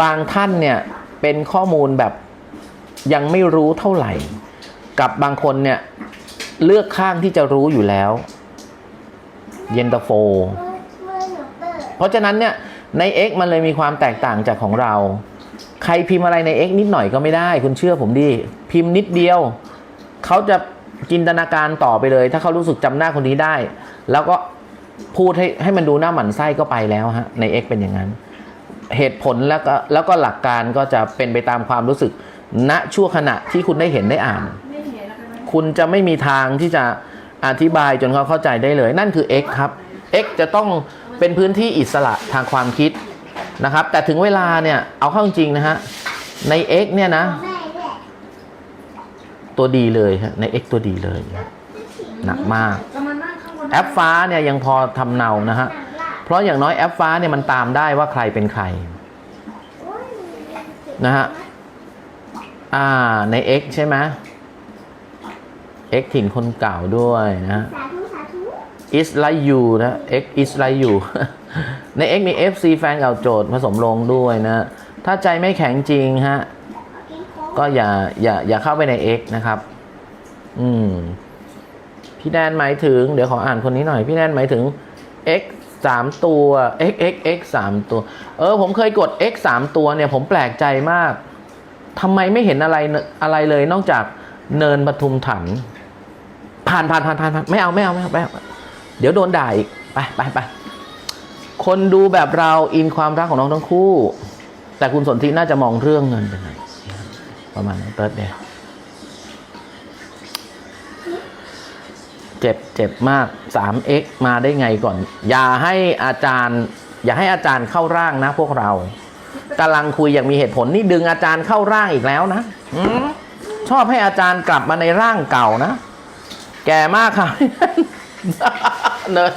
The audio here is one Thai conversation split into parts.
บางท่านเนี่ยเป็นข้อมูลแบบยังไม่รู้เท่าไหร่ กับบางคนเนี่ยเลือกข้างที่จะรู้อยู่แล้ว เย็นตาโฟ เพราะฉะนั้นเนี่ยใน X มันเลยมีความแตกต่างจากของเรา ใครพิมพ์อะไรใน X นิดหน่อยก็ไม่ได้ คุณเชื่อผมดิพิมพ์นิดเดียว เขาจะจินตนาการต่อไปเลย ถ้าเขารู้สึกจำหน้าคนนี้ได้ แล้วก็พูดให้ให้มันดูหน้าหมันไส้ก็ไปแล้วฮะใน X เป็นอย่างนั้น เหตุผลแล้วก็แล้วก็หลักการก็จะเป็นไปตามความรู้สึกณชั่วขณะที่คุณได้เห็นได้อ่านไม่เห็นแล้วกันไหมคุณจะไม่มีทางที่จะอธิบายจนเขาเข้าใจได้เลย นั่นคือ X ครับ X จะต้องเป็นพื้นที่อิสระทางความคิดนะครับ แต่ถึงเวลาเนี่ยเอาเข้าจริงๆนะฮะใน X เนี่ยนะ ตัวดีเลยฮะใน X ตัวดีเลย หนักมากก็มานั่งข้างบนแอปฟ้าเนี่ยยังพอทำเนานะฮะ เพราะอย่างน้อยแอปฟ้าเนี่ยมันตามได้ว่าใครเป็นใครนะฮะอ่าใน X ใช่ไหม X ถิ่นคนเก่าด้วยนะฮะสาธุสาธุ is like you นะ X is like you ใน X มี FC แฟนเก่าโจทย์ผสมลงด้วยนะ ถ้าใจไม่แข็งจริงฮะ ก็อย่าอย่าอย่าเข้าไปใน X นะครับ อืม พี่แดนหมายถึง เดี๋ยวขออ่านคนนี้หน่อย พี่แดนหมายถึง X สามตัว X X X สามตัว เออ ผมเคยกด X สามตัวเนี่ย ผมแปลกใจมากทำไมไม่เห็นอะไรอะไรเลยนอกจากเนินปทุมถันผ่านผ่านผ่านผ่านผ่านไม่เอาไม่เอาไม่เอาไม่เอาเดี๋ยวโดนด่าอีก ไปไปไปคนดูแบบเราอินความรักของน้องทั้งคู่ แต่คุณสนธิน่าจะมองเรื่องเงินเป็นไงประมาณนั้นเติร์ดเนี่ย เจ็บเจ็บมาก 3x มาได้ไงก่อน อย่าให้อาจารย์ อย่าให้อาจารย์เข้าร่างนะ พวกเรากำลังคุยอย่างมีเหตุผลนี่ดึงอาจารย์เข้าร่างอีกแล้วนะอชอบให้อาจารย์กลับมาในร่างเก่านะ แก่มากค่ะเนิร์ด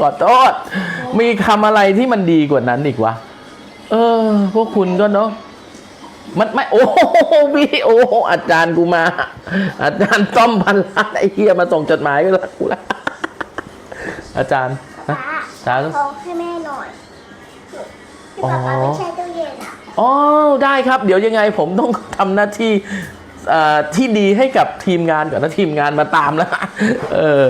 ขอโทษมีคำอะไรที่มันดีกว่านั้นอีกวะ เออ พวกคุณก็เนาะ มันไม่โอ้โหพี่โอ้โหอาจารย์กูมา อาจารย์ต้อมพันล้านไอ้เฮียมาส่งจดหมายก็แล้วกูละอาจารย์ฮะป้าสาธุโค้กให้แม่หน่อยที่ป๊าป๊าอ๋อไม่ใช่ตู้เย็นอะอ๋อได้ครับ เดี๋ยวยังไงผมต้องทำหน้าที่เอ่อที่ดีให้กับทีมงานก่อนนะทีมงานมาตามแล้วเออ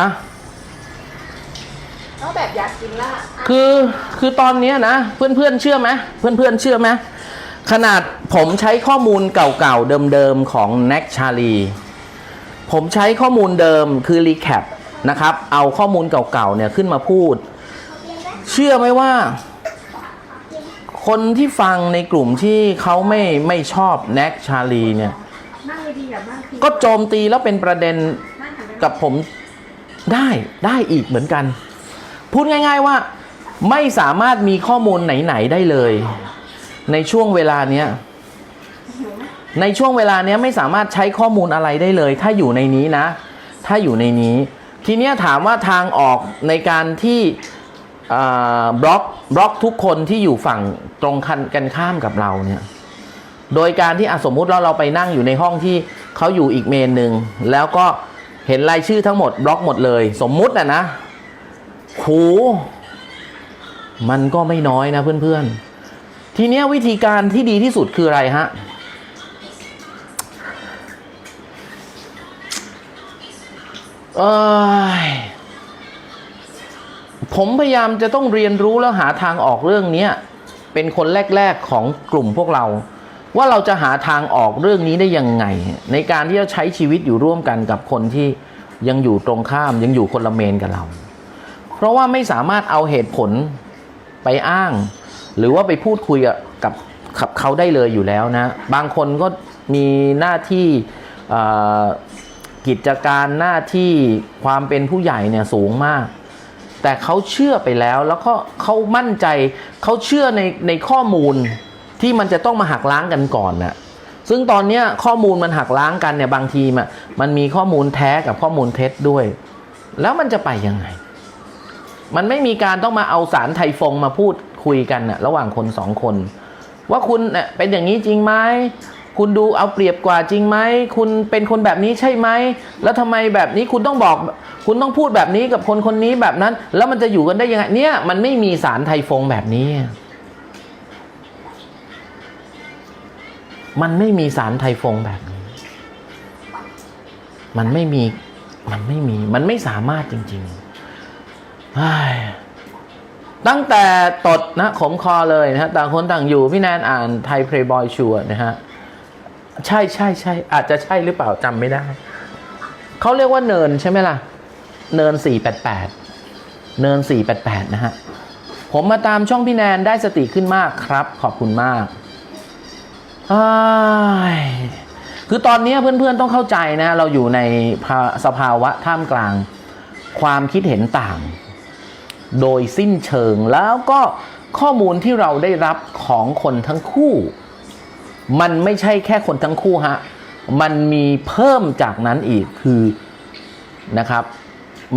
อะ ก็แบบอยากกินละคือคือตอนเนี้ยนะ เพื่อนๆเชื่อไหมเพื่อนๆเชื่อไหมขนาดผมใช้ข้อมูลเก่าๆ เดิมๆ ของ n a c ชาลีผมใช้ข้อมูลเดิมคือ recap นะครับ เอาข้อมูลเก่าๆ เนี่ยขึ้นมาพูด เชื่อไหมว่า คนที่ฟังในกลุ่มที่เขาไม่ไม่ชอบ n a c ชาลีเนี่ย นั่งดีๆอย่านั่งคือก็โจมตีแล้วเป็นประเด็นนั่งหันไปกับผม ได้ได้อีกเหมือนกัน พูดง่าย ๆว่าไม่สามารถมีข้อมูลไหน ๆ ได้เลย ในช่วงเวลาเนี้ยในช่วงเวลาเนี้ยไม่สามารถใช้ข้อมูลอะไรได้เลย ถ้าอยู่ในนี้นะ ถ้าอยู่ในนี้ ทีเนี้ยถามว่าทางออกในการที่บล็อกบล็อกทุกคนที่อยู่ฝั่งตรงคันกันข้ามกับเราเนี่ยโดยการที่อสมมุติเราเราไปนั่งอยู่ในห้องที่เขาอยู่อีกเมนหนึ่งแล้วก็ เห็นรายชื่อทั้งหมดบล็อกหมดเลย สมมุติอะนะโหมันก็ไม่น้อยนะเพื่อนๆ ทีเนี้ยวิธีการที่ดีที่สุดคืออะไรฮะ เอยผมพยายามจะต้องเรียนรู้แล้วหาทางออกเรื่องเนี้ยเป็นคนแรก ๆ ของกลุ่มพวกเรา ว่าเราจะหาทางออกเรื่องนี้ได้ยังไง ในการที่จะใช้ชีวิตอยู่ร่วมกันกับคนที่ยังอยู่ตรงข้ามยังอยู่คนละเมนกับเรา เพราะว่าไม่สามารถเอาเหตุผลไปอ้าง หรือว่าไปพูดคุยกับกับเขาได้เลยอยู่แล้วนะ บางคนก็มีหน้าที่กิจการหน้าที่ความเป็นผู้ใหญ่เนี่ยสูงมาก แต่เขาเชื่อไปแล้วแล้วก็เขามั่นใจเขาเชื่อในในข้อมูล ที่มันจะต้องมาหักล้างกันก่อนน่ะซึ่งตอนนี้ข้อมูลมันหักล้างกันเนี่ยบางทีมันมีข้อมูลแท้กับข้อมูลเท็จด้วย แล้วมันจะไปยังไง มันไม่มีการต้องมาเอาสารไทยฟงมาพูดคุยกันนะระหว่างคนสองคน ว่าคุณเป็นอย่างนี้จริงไหมคุณดูเอาเปรียบกว่าจริงไหม คุณเป็นคนแบบนี้ใช่ไหม แล้วทำไมแบบนี้คุณต้องบอก คุณต้องพูดแบบนี้กับคนคนนี้แบบนั้น แล้วมันจะอยู่กันได้ยังไง เนี่ยมันไม่มีสารไทยฟงแบบนี้ มันไม่มีสารไทฟงแบบนี้ มันไม่มี มันไม่มี มันไม่สามารถจริงๆตั้งแต่ตดนะขมคอเลยนะฮะ ต่างคนต่างอยู่ พี่แนนอ่านไทยเพลย์บอยชัวนะฮะ ใช่ใช่ใช่ อาจจะใช่หรือเปล่าจำไม่ได้ เขาเรียกว่าเนินใช่ไหมล่ะ เนิน 488 เนิน 488 นะฮะ ผมมาตามช่องพี่แนนได้สติขึ้นมากครับ ขอบคุณมาก คือตอนนี้เพื่อนๆต้องเข้าใจนะ เราอยู่ในภสภาวะท่ามกลาง ความคิดเห็นต่าง โดยสิ้นเชิงแล้วก็ข้อมูลที่เราได้รับของคนทั้งคู่ มันไม่ใช่แค่คนทั้งคู่ฮะ มันมีเพิ่มจากนั้นอีกคือนะครับ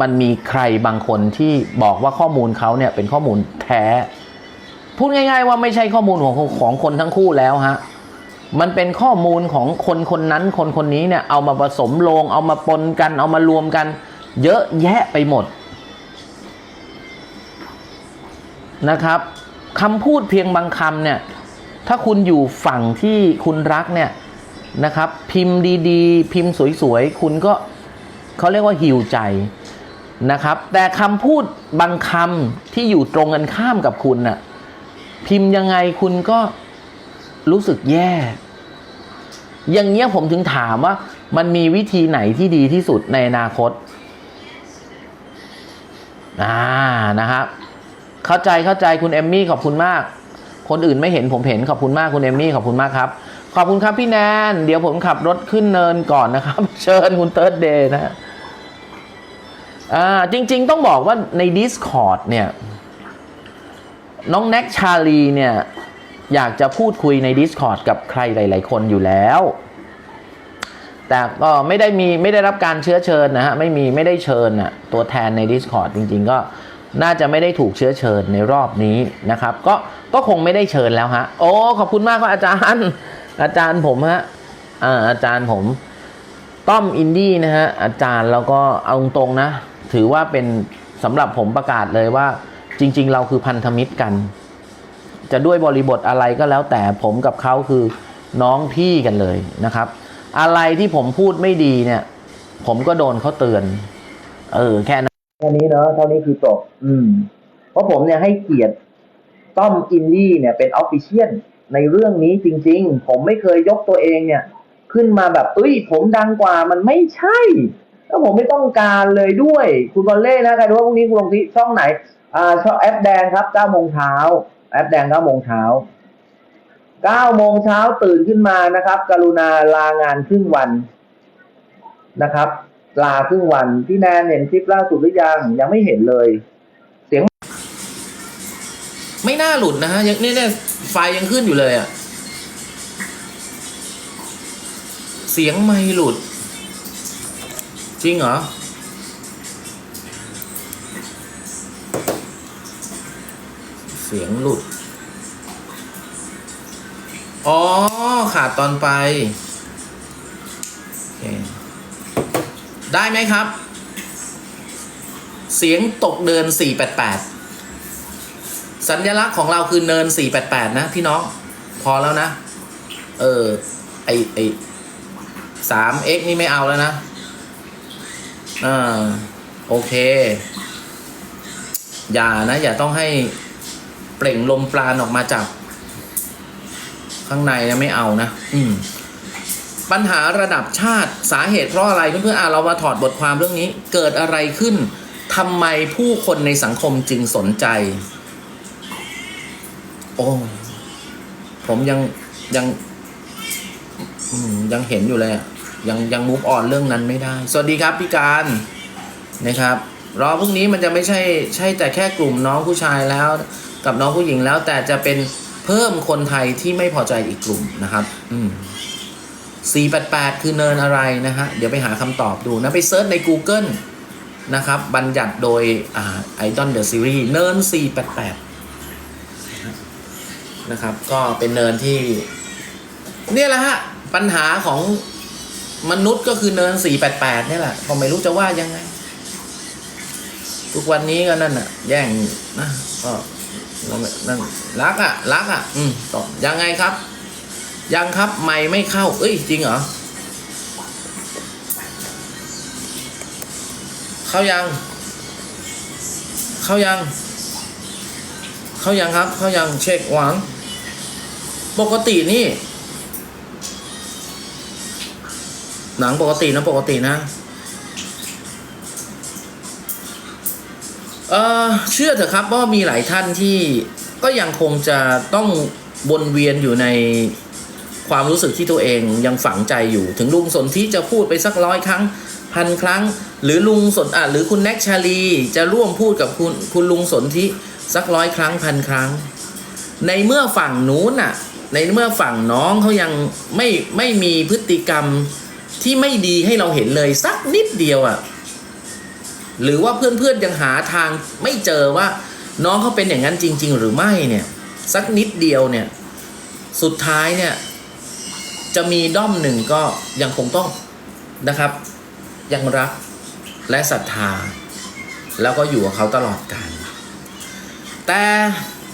มันมีใครบางคนที่บอกว่าข้อมูลเขาเนี่ยเป็นข้อมูลแท้ พูดง่าย ๆ ว่าไม่ใช่ข้อมูลของของคนทั้งคู่แล้วฮะ มันเป็นข้อมูลของคนคนนั้นคนคนนี้เนี่ยเอามาผสมลง เอามาปนกัน เอามารวมกัน เยอะแยะไปหมดนะครับคำพูดเพียงบางคำเนี่ยถ้าคุณอยู่ฝั่งที่คุณรักเนี่ยนะครับ พิมพ์ดีๆ พิมพ์สวยๆ คุณก็เขาเรียกว่าหิวใจนะครับ แต่คำพูดบางคำที่อยู่ตรงกันข้ามกับคุณน่ะพิมพ์ยังไงคุณก็ รู้สึกแย่ อย่างเงี้ยผมถึงถามว่า มันมีวิธีไหนที่ดีที่สุดในอนาคตอ่านะครับ เข้าใจเข้าใจคุณเอมมี่ขอบคุณมาก คนอื่นไม่เห็นผมเห็นขอบคุณมากคุณเอมมี่ขอบคุณมากครับ ขอบคุณครับพี่แนน เดี๋ยวผมขับรถขึ้นเนินก่อนนะครับ เชิญคุณเติร์ดเดย์นะอ่าจริง ๆ ต้องบอกว่าใน Discord เนี่ย น้องแน็กชาลีเนี่ย อยากจะพูดคุยใน Discord กับใครหลาย ๆ คนอยู่แล้ว แต่ก็ไม่ได้มีไม่ได้รับการเชื้อเชิญนะฮะ ไม่มีไม่ได้เชิญน่ะตัวแทนใน Discord จริง ๆ ก็น่าจะไม่ได้ถูกเชื้อเชิญในรอบนี้นะครับ ก็ก็คงไม่ได้เชิญแล้วฮะ โอ้ ขอบคุณมากครับอาจารย์ อาจารย์ผมฮะอ่าอาจารย์ผมต้อมอินดี้นะฮะอาจารย์แล้วก็เอาตรงๆนะ ถือว่าเป็นสำหรับผมประกาศเลยว่า จริง ๆ เราคือพันธมิตรกัน จะด้วยบริบทอะไรก็แล้วแต่ผมกับเขาคือน้องพี่กันเลยนะครับ อะไรที่ผมพูดไม่ดีเนี่ย ผมก็โดนเขาเตือน เออ แค่นั้นแค่นี้เนาะเท่านี้คือจบอืม เพราะผมเนี่ยให้เกียรติต้อมอินดี้เนี่ยเป็นออฟฟิเชียลในเรื่องนี้จริง ๆ ผมไม่เคยยกตัวเองเนี่ย ขึ้นมาแบบเอ้ย ผมดังกว่ามันไม่ใช่แล้วผมไม่ต้องการเลยด้วย คุณบอลเล่นะใครรู้ว่าพรุ่งนี้คุณลงที่ช่องไหน อ่าช่องแอปแดงครับ9โมงเช้า แอปแดง9โมงเช้า9โมงเช้าตื่นขึ้นมานะครับ กรุณาลางานครึ่งวันนะครับ ลาครึ่งวันพี่แนนเห็นคลิปล่าสุดหรือยังยังไม่เห็นเลย เสียง ไม่น่าหลุดนะฮะยังเนี่ยเนี่ยไฟยังขึ้นอยู่เลยอะเสียงไม่หลุด จริงเหรอ สียงหลุด อ๋อ ขาดตอนไป ได้ไหมครับ เสียงตกเดิน 488 สัญลักษณ์ของเราคือเนิน 488 นะพี่น้อง พอแล้วนะ เออ ไอไอสาม x นี่ไม่เอาแล้วนะ อ่า โอเค อย่านะ อย่าต้องให้ เปล่งลมปราณออกมาจาก ข้างในนะไม่เอานะ อืม ปัญหาระดับชาติสาเหตุเพราะอะไรเพื่อนๆอะเรามาถอดบทความเรื่องนี้ เกิดอะไรขึ้นทำไมผู้คนในสังคมจึงสนใจ โอ้ ผมยังยังยังเห็นอยู่เลยอะยังยังมูฟออนเรื่องนั้นไม่ได้ สวัสดีครับพี่การนะครับ รอพรุ่งนี้มันจะไม่ใช่ ใช่แต่แค่กลุ่มน้องผู้ชายแล้ว กับน้องผู้หญิงแล้ว แต่จะเป็นเพิ่มคนไทยที่ไม่พอใจอีกกลุ่มนะครับ อืม488 คือเนินอะไรนะฮะ เดี๋ยวไปหาคำตอบดูนะ ไปเซิร์ชใน Google นะครับ บัญญัติโดยไอ่า Idol The Series เนิน 488 นะครับ ก็เป็นเนินที่ เนี่ยแหละฮะ ปัญหาของมนุษย์ก็คือเนิน 488 เนี่ยแหละก็ไม่รู้จะว่ายังไง ทุกวันนี้ก็นั่นน่ะแย่งนะก็ นั่นรักอะรักอะ อืมตอบยังไงครับ ยังครับไม่ไม่เข้า เอ้ยจริงเหรอเข้ายัง เข้ายัง เข้ายังครับ เข้ายังเช็คหวัง ปกตินี่ หนังปกตินะปกตินะ เออเชื่อเถอะครับว่ามีหลายท่านที่ก็ยังคงจะต้องวนเวียนอยู่ในความรู้สึกที่ตัวเองยังฝังใจอยู่ ถึงลุงสนที่จะพูดไปสักร้อยครั้งพันครั้ง หรือลุงสนอะหรือคุณแน็กชาลีจะร่วมพูดกับคุณคุณลุงสนที่สักร้อยครั้งพันครั้ง ในเมื่อฝั่งนู้นน่ะ ในเมื่อฝั่งน้องเขายังไม่ไม่มีพฤติกรรมที่ไม่ดีให้เราเห็นเลยสักนิดเดียวอะ หรือว่าเพื่อนๆยังหาทางไม่เจอว่า น้องเขาเป็นอย่างนั้นจริง ๆ หรือไม่เนี่ย สักนิดเดียวเนี่ย สุดท้ายเนี่ย จะมีด้อมหนึ่งก็ยังคงต้องนะครับ ยังรักและศรัทธา แล้วก็อยู่กับเขาตลอดกาลแต่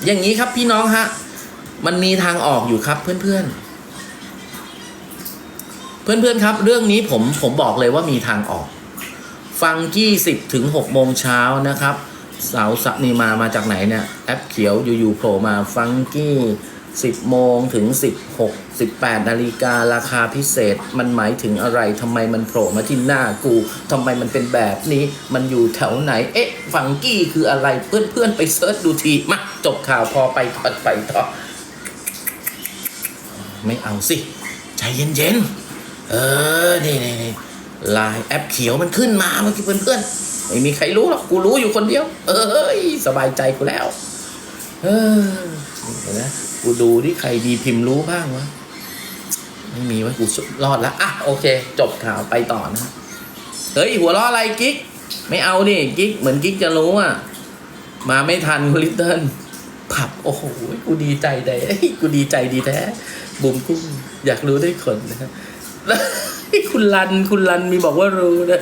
อย่างนี้ครับพี่น้องฮะมันมีทางออกอยู่ครับเพื่อนๆ เพื่อนๆครับ เรื่องนี้ผมผมบอกเลยว่ามีทางออก ฟังกี้สิบถึงหกโมงเช้านะครับเสาร์สัปนี่มามาจากไหนเนี่ย แอปเขียวอยู่ๆโผล่มาฟังกี้สิบโมงถึงสิบหกสิบแปดนาฬิการาคาพิเศษ มันหมายถึงอะไรทำไมมันโผล่มาที่หน้ากูทำไมมันเป็นแบบนี้ มันอยู่แถวไหน เอ๊ะ ฟังกี้คืออะไรเพื่อนๆ ไปเซิร์ชดูทีมาจบข่าวพอไปต่อไปต่อ ไม่เอาสิ ใจเย็นๆ เออ นี่นี่ ไลน์แอปเขียวมันขึ้นมาเมื่อกี้เพื่อนๆไม่มีใครรู้หรอกกูรู้อยู่คนเดียว เอ้ยสบายใจกูแล้ว เออเห็นไหมกูดูที่ใครดีพิมพ์รู้บ้างวะไม่มีว้กูรอดละอะโอเค จบข่าวไปต่อนะเฮ้ยหัวเราะอะไรกิ๊กไม่เอาดิกิ๊กเหมือนกิ๊กจะรู้อะมาไม่ทันคุณลิตเติ้ลผับโอ้โหกูดีใจแท้กูดีใจดีแท้บุ๋มกุ้งอยากรู้ได้คนนะ คุณรันคุณรันมีบอกว่ารู้นะ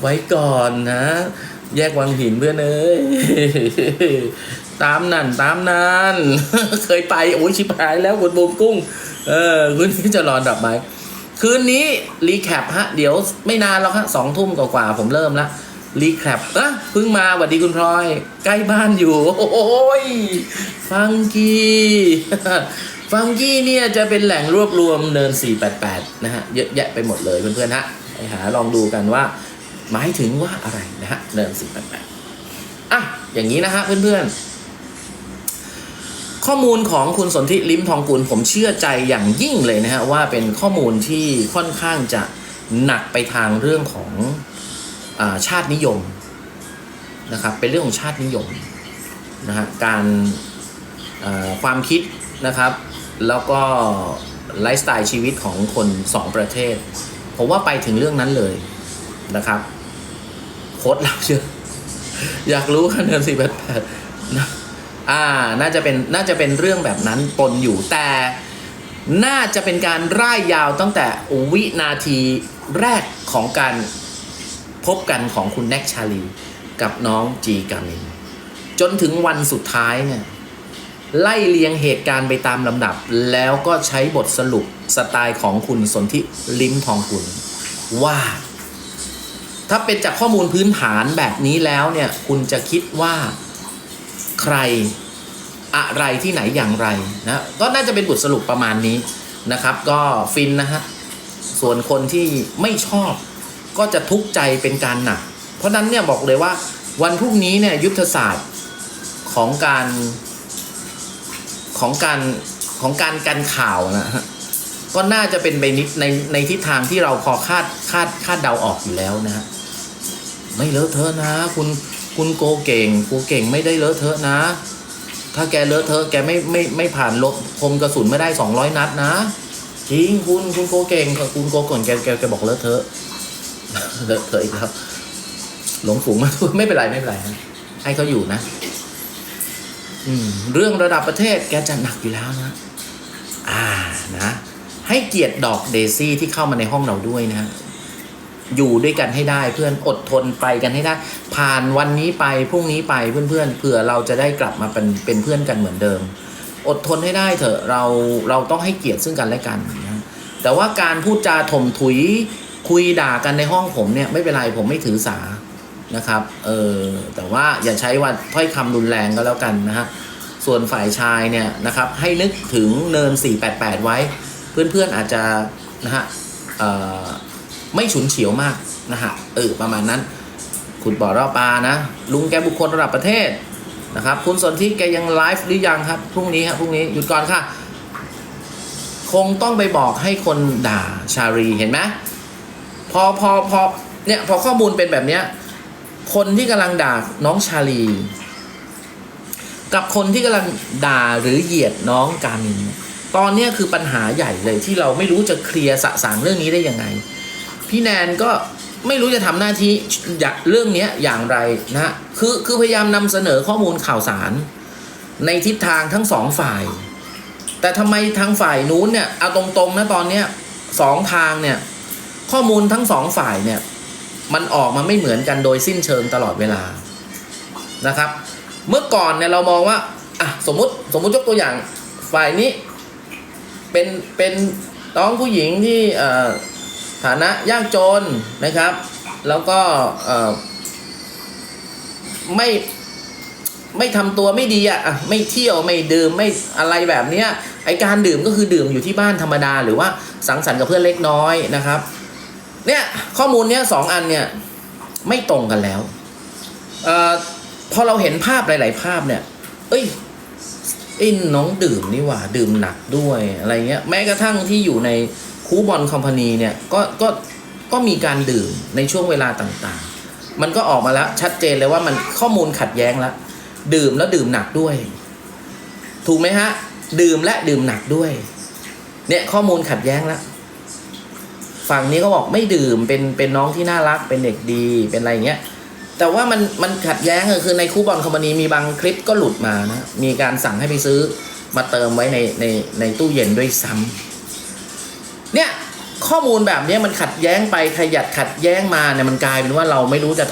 ไว้ก่อนนะ แยกวังหินเพื่อนเอ้ยตามนั่นตามนั่นเคยไป โอ้ยชิบหายแล้วคุณบุ๋มกุ้ง เออคืนนี้จะรอดับไหมคืนนี้ รีแคปฮะ เดี๋ยวไม่นานแล้วฮะสองทุ่มกว่าๆผมเริ่มละรีแคปอะเพิ่งมาสวัสดีคุณพลอย ใกล้บ้านอยู่ โอ้ย ฟังกี้ ฟังกี้เนี่ยจะเป็นแหล่งรวบรวมเนิน 488 นะฮะ เยอะแยะไปหมดเลยเพื่อนๆฮะไปหาลองดูกันว่า หมายถึงว่าอะไรนะฮะ เนิน 488 อะ อย่างนี้นะฮะเพื่อนๆ ข้อมูลของคุณสนธิลิมทองกุลผมเชื่อใจอย่างยิ่งเลยนะฮะ ว่าเป็นข้อมูลที่ค่อนข้างจะหนักไปทางเรื่องของอาชาตินิยมนะครับ เป็นเรื่องของชาตินิยมนะฮะ การความคิดนะครับ แล้วก็ไลฟ์สไตล์ชีวิตของคนสองประเทศ ผมว่าไปถึงเรื่องนั้นเลยนะครับ โค้ดลับเยออยากรู้คะแนนสี่แปดแปดนะอ่า น่าจะเป็น น่าจะเป็นเรื่องแบบนั้นปนอยู่แต่ น่าจะเป็นการร่ายยาวตั้งแต่วินาทีแรกของการพบกันของคุณแน็กชาลี กับน้องจีกามิน จนถึงวันสุดท้ายเนี่ย ไล่เลียงเหตุการณ์ไปตามลำดับ แล้วก็ใช้บทสรุปสไตล์ของคุณสนธิลิ้มทองกุลว่า ถ้าเป็นจากข้อมูลพื้นฐานแบบนี้แล้วเนี่ยคุณจะคิดว่าใครอะไรที่ไหนอย่างไรนะก็น่าจะเป็นบทสรุปประมาณนี้นะครับ ก็ฟินนะฮะส่วนคนที่ไม่ชอบก็จะทุกข์ใจเป็นการหนัก เพราะนั้นเนี่ยบอกเลยว่าวันพรุ่งนี้เนี่ยยุทธศาสตร์ของการ ของการของการกันข่าวนะฮะก็น่าจะเป็นไปนิดในในทิศทางที่เราพอคาดคาดคาดเดาออกอยู่แล้วนะฮะไม่เลอะเทอะนะ คุณคุณโกเก่งโกเก่งไม่ได้เลอะเทอะนะ ถ้าแกเลอะเทอะแกไม่ไม่ไม่ผ่านลบคมกระสุนไม่ได้สองร้อยนัดนะจริงคุณคุณโกเก่งคุณโกก่งแกแกแกบอกเลอะเทอะเลอะเทอะอีกแล้วหลงฝูงมาไม่เป็นไรไม่เป็นไรให้เขาอยู่นะ เรื่องระดับประเทศแกจะหนักอยู่แล้วนะ อ่านะ ให้เกียรติดอกเดซี่ที่เข้ามาในห้องเราด้วยนะอยู่ด้วยกันให้ได้เพื่อนอดทนไปกันให้ได้ ผ่านวันนี้ไปพรุ่งนี้ไปเพื่อนๆเผื่อเราจะได้กลับมาเป็นเป็นเพื่อนกันเหมือนเดิม อดทนให้ได้เถอะเราเราต้องให้เกียรติซึ่งกันและกันนะแต่ว่าการพูดจาถมถุยคุยด่ากันในห้องผมเนี่ยไม่เป็นไรผมไม่ถือสา นะครับ เออแต่ว่าอย่าใช้ว่าถ้อยคำรุนแรงก็แล้วกันนะฮะ ส่วนฝ่ายชายเนี่ยนะครับให้นึกถึงเนิน 488 ไว้ เพื่อนๆอาจจะนะฮะออไม่ฉุนเฉียวมากนะฮะ เออประมาณนั้น คุณบ่อรอบปลานะ ลุงแกบุคคลระดับประเทศนะครับ คุณสนที่แกยังไลฟ์หรือยังครับ พรุ่งนี้ครับพรุ่งนี้หยุดก่อนค่ะ คงต้องไปบอกให้คนด่าชารีเห็นไหมพอพอพอเนี่ยพอข้อมูลเป็นแบบเนี้ย คนที่กำลังด่าน้องชาลี กับคนที่กำลังด่าหรือเหยียดน้องกามิน ตอนนี้คือปัญหาใหญ่เลยที่เราไม่รู้จะเคลียร์สะสางเรื่องนี้ได้ยังไง พี่แนนก็ไม่รู้จะทำหน้าที่เรื่องนี้อย่างไรนะคือคือพยายามนำเสนอข้อมูลข่าวสาร ในทิศทางทั้งสองฝ่าย แต่ทำไมทางฝ่ายนู้นเนี่ยเอาตรงๆนะตอนเนี้สองทางเนี่ยข้อมูลทั้งสองฝ่ายเนี่ย มันออกมาไม่เหมือนกันโดยสิ้นเชิงตลอดเวลานะครับ เมื่อก่อนเนี่ยเรามองว่าอะสมมติสมมุติยกตัวอย่างฝ่ายนี้เป็นเป็นน้องผู้หญิงที่ฐานะยากจนนะครับ แล้วก็ไม่ไม่ทำตัวไม่ดีอะอะไม่เที่ยวไม่ดื่มไม่อะไรแบบเนี้ยไอการดื่มก็คือดื่มอยู่ที่บ้านธรรมดา หรือว่าสังสรรค์กับเพื่อนเล็กน้อยนะครับ เนี่ยข้อมูลเนี้ยสองอันเนี่ยไม่ตรงกันแล้วเอ่อพอเราเห็นภาพหลาย ๆ ภาพเนี่ย เอ้ยอ้น้องดื่มนี่หว่า ดื่มหนักด้วยอะไรเงี้ย แม้กระทั่งที่อยู่ในคูบอลคอมพานีเนี่ยก็ก็ก็มีการดื่มในช่วงเวลาต่างๆ มันก็ออกมาแล้วชัดเจนเลยว่ามันข้อมูลขัดแย้งแล้วดื่มแล้วดื่มหนักด้วย ถูกไหมฮะ ดื่มและดื่มหนักด้วย เนี่ยข้อมูลขัดแย้งแล้ว ฝั่งนี้ก็บอกไม่ดื่มเป็นเป็นน้องที่น่ารักเป็นเด็กดีเป็นอะไรเงี้ยแต่ว่ามันมันขัดแย้งคือในคูบอลคอมพานีมีบางคลิปก็หลุดมานะมีการสั่งให้ไปซื้อมาเติมไว้ในในในตู้เย็นด้วยซ้ำเนี่ยข้อมูลแบบเนี้ยมันขัดแย้งไปขยัดขัดแย้งมาเนี่ยมันกลายเป็นว่าเราไม่รู้จะ